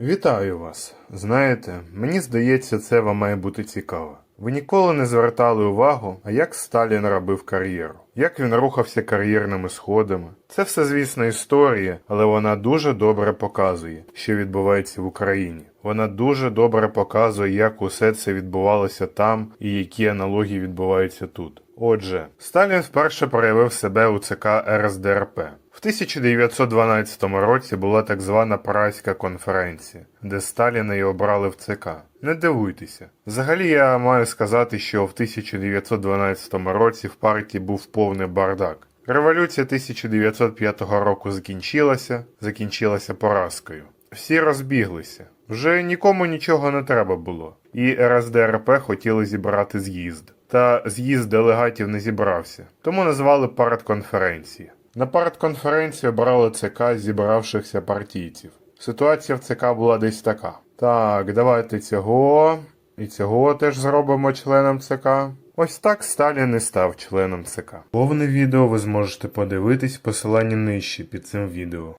Вітаю вас. Знаєте, мені здається, це вам має бути цікаво. Ви ніколи не звертали увагу, а як Сталін робив кар'єру, як він рухався кар'єрними сходами. Це все, звісно, історія, але вона дуже добре показує, що відбувається в Україні. Вона дуже добре показує, як усе це відбувалося там і які аналогії відбуваються тут. Отже, Сталін вперше проявив себе у ЦК РСДРП. В 1912 році була так звана Празька конференція, де Сталіна і обрали в ЦК. Не дивуйтеся. Взагалі я маю сказати, що в 1912 році в партії був повний бардак. Революція 1905 року закінчилася, закінчилася поразкою. Всі розбіглися. Вже нікому нічого не треба було. І РСДРП хотіли зібрати з'їзд. Та з'їзд делегатів не зібрався, тому назвали партконференції. На партконференції обрали ЦК зібравшихся партійців. Ситуація в ЦК була десь така. Так, давайте цього і цього теж зробимо членом ЦК. Ось так Сталін і став членом ЦК. Повне відео ви зможете подивитись в посиланні нижче під цим відео.